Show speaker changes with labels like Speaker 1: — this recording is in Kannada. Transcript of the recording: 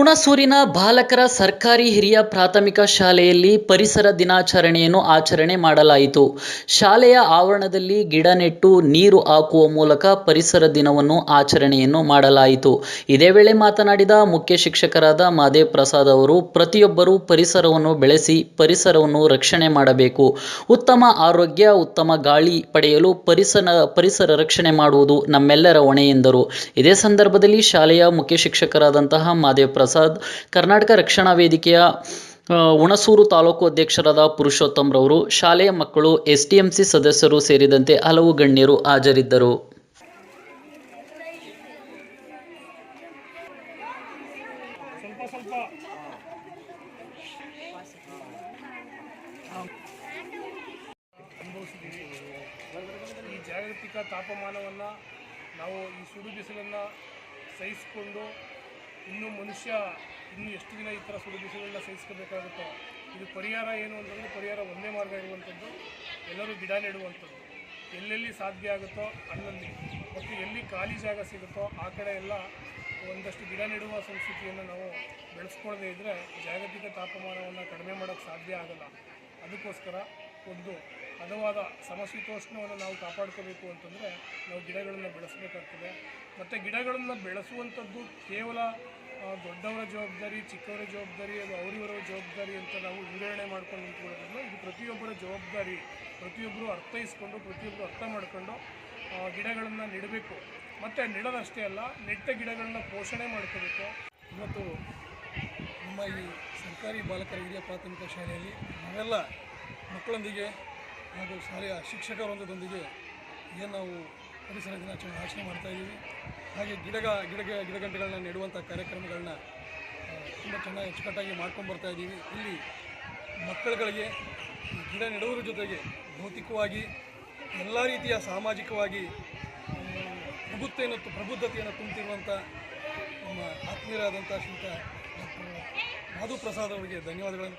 Speaker 1: ಹುಣಸೂರಿನ ಬಾಲಕರ ಸರ್ಕಾರಿ ಹಿರಿಯ ಪ್ರಾಥಮಿಕ ಶಾಲೆಯಲ್ಲಿ ಪರಿಸರ ದಿನಾಚರಣೆಯನ್ನು ಆಚರಣೆ ಮಾಡಲಾಯಿತು. ಶಾಲೆಯ ಆವರಣದಲ್ಲಿ ಗಿಡ ನೆಟ್ಟು ನೀರು ಹಾಕುವ ಮೂಲಕ ಪರಿಸರ ದಿನವನ್ನು ಆಚರಣೆಯನ್ನು ಮಾಡಲಾಯಿತು. ಇದೇ ವೇಳೆ ಮಾತನಾಡಿದ ಮುಖ್ಯ ಶಿಕ್ಷಕರಾದ ಮಾದೇವ್ ಪ್ರಸಾದ್ ಅವರು, ಪ್ರತಿಯೊಬ್ಬರೂ ಪರಿಸರವನ್ನು ಬೆಳೆಸಿ ಪರಿಸರವನ್ನು ರಕ್ಷಣೆ ಮಾಡಬೇಕು. ಉತ್ತಮ ಆರೋಗ್ಯ, ಉತ್ತಮ ಗಾಳಿ ಪಡೆಯಲು ಪರಿಸರ ಪರಿಸರ ರಕ್ಷಣೆ ಮಾಡುವುದು ನಮ್ಮೆಲ್ಲರ ಹೊಣೆ ಎಂದರು. ಇದೇ ಸಂದರ್ಭದಲ್ಲಿ ಶಾಲೆಯ ಮುಖ್ಯ ಶಿಕ್ಷಕರಾದಂತಹ ಮಾದೇವ್ ಕರ್ನಾಟಕ ರಕ್ಷಣಾ ವೇದಿಕೆಯ ಹುಣಸೂರು ತಾಲೂಕು ಅಧ್ಯಕ್ಷರಾದ ಪುರುಷೋತ್ತಮ್ ರವರು, ಶಾಲೆಯ ಮಕ್ಕಳು ಎಸ್ಟಿಎಂಸಿ ಸದಸ್ಯರು ಸೇರಿದಂತೆ ಹಲವು ಗಣ್ಯರು ಹಾಜರಿದ್ದರು.
Speaker 2: ಜಾಗತಿಕ ತಾಪಮಾನವನ್ನು ನಾವು ಈ ಸುಡು ಬಿಸಿಲನ್ನು ಸಹಿಸಿಕೊಂಡು ಇನ್ನು ಮನುಷ್ಯ ಇನ್ನು ಎಷ್ಟು ದಿನ ಈ ಥರ ಸುಡು ಬಿಸಿಲನ್ನ ಸಹಿಸ್ಕೋಬೇಕಾಗುತ್ತೋ? ಇದು ಪರಿಹಾರ ಏನು ಅಂತಂದರೆ ಪರಿಹಾರ ಒಂದೇ ಮಾರ್ಗ ಇರುವಂಥದ್ದು, ಎಲ್ಲರೂ ಗಿಡ ನೆಡುವಂಥದ್ದು. ಎಲ್ಲೆಲ್ಲಿ ಸಾಧ್ಯ ಆಗುತ್ತೋ ಅಲ್ಲಲ್ಲಿ. ಮತ್ತು ಎಲ್ಲಿ ಖಾಲಿ ಜಾಗ ಸಿಗುತ್ತೋ ಆ ಕಡೆ ಎಲ್ಲ ಒಂದಷ್ಟು ಗಿಡ ನೆಡುವ ಸಂಸ್ಕೃತಿಯನ್ನು ನಾವು ಬೆಳೆಸ್ಕೊಳ್ಳದೇ ಇದ್ದರೆ ಜಾಗತಿಕ ತಾಪಮಾನವನ್ನು ಕಡಿಮೆ ಮಾಡೋಕ್ಕೆ ಸಾಧ್ಯ ಆಗಲ್ಲ. ಅದಕ್ಕೋಸ್ಕರ ಒಂದು ಹದವಾದ ಸಮಶೀತೋಷ್ಣವನ್ನು ನಾವು ಕಾಪಾಡ್ಕೋಬೇಕು ಅಂತಂದರೆ ನಾವು ಗಿಡಗಳನ್ನು ಬೆಳೆಸಬೇಕಾಗ್ತದೆ. ಮತ್ತು ಗಿಡಗಳನ್ನು ಬೆಳೆಸುವಂಥದ್ದು ಕೇವಲ ದೊಡ್ಡವರ ಜವಾಬ್ದಾರಿ, ಚಿಕ್ಕವರ ಜವಾಬ್ದಾರಿ, ಅದು ಅವರಿವರ ಜವಾಬ್ದಾರಿ ಅಂತ ನಾವು ವಿವರಣೆ ಮಾಡ್ಕೊಂಡು ನಿಂತ್ಕೊಳ್ಳೋದ್ರಿಂದ ಇದು ಪ್ರತಿಯೊಬ್ಬರ ಜವಾಬ್ದಾರಿ. ಪ್ರತಿಯೊಬ್ಬರು ಅರ್ಥೈಸ್ಕೊಂಡು ಪ್ರತಿಯೊಬ್ಬರು ಅರ್ಥ ಮಾಡ್ಕೊಂಡು ಗಿಡಗಳನ್ನು ನೆಡಬೇಕು. ಮತ್ತು ನೆಡೋದಷ್ಟೇ ಅಲ್ಲ, ನೆಟ್ಟ ಗಿಡಗಳನ್ನ ಪೋಷಣೆ ಮಾಡ್ಕೋಬೇಕು. ಇವತ್ತು ನಮ್ಮ ಈ ಸರ್ಕಾರಿ ಬಾಲಕರ ಹಿರಿಯ ಪ್ರಾಥಮಿಕ ಶಾಲೆಯಲ್ಲಿ ನಾವೆಲ್ಲ ಮಕ್ಕಳೊಂದಿಗೆ ಹಾಗೂ ಶಾಲೆಯ ಶಿಕ್ಷಕರ ವೃಂದದೊಂದಿಗೆ ಏನು ನಾವು ಪರಿಸರ ದಿನಾಚರಣೆ ಆಚರಣೆ ಮಾಡ್ತಾ ಇದ್ದೀವಿ. ಹಾಗೆ ಗಿಡಗ ಗಿಡ ಗಿಡಗಂಟೆಗಳನ್ನ ನೆಡುವಂಥ ಕಾರ್ಯಕ್ರಮಗಳನ್ನ ತುಂಬ ಚೆನ್ನಾಗಿ ಅಚ್ಚುಕಟ್ಟಾಗಿ ಮಾಡ್ಕೊಂಡು ಇದ್ದೀವಿ. ಇಲ್ಲಿ ಮಕ್ಕಳುಗಳಿಗೆ ಗಿಡ ನೆಡುವುದರ ಜೊತೆಗೆ ಭೌತಿಕವಾಗಿ ಎಲ್ಲ ರೀತಿಯ ಸಾಮಾಜಿಕವಾಗಿ ಮ್, ಪ್ರಬುದ್ಧತೆಯನ್ನು ತುಂಬುತ್ತಿರುವಂಥ ನಮ್ಮ ಆತ್ಮೀಯರಾದಂಥ ಡಾಕ್ಟರ್ ಮಾಧು ಪ್ರಸಾದ್ ಅವರಿಗೆ ಧನ್ಯವಾದಗಳನ್ನು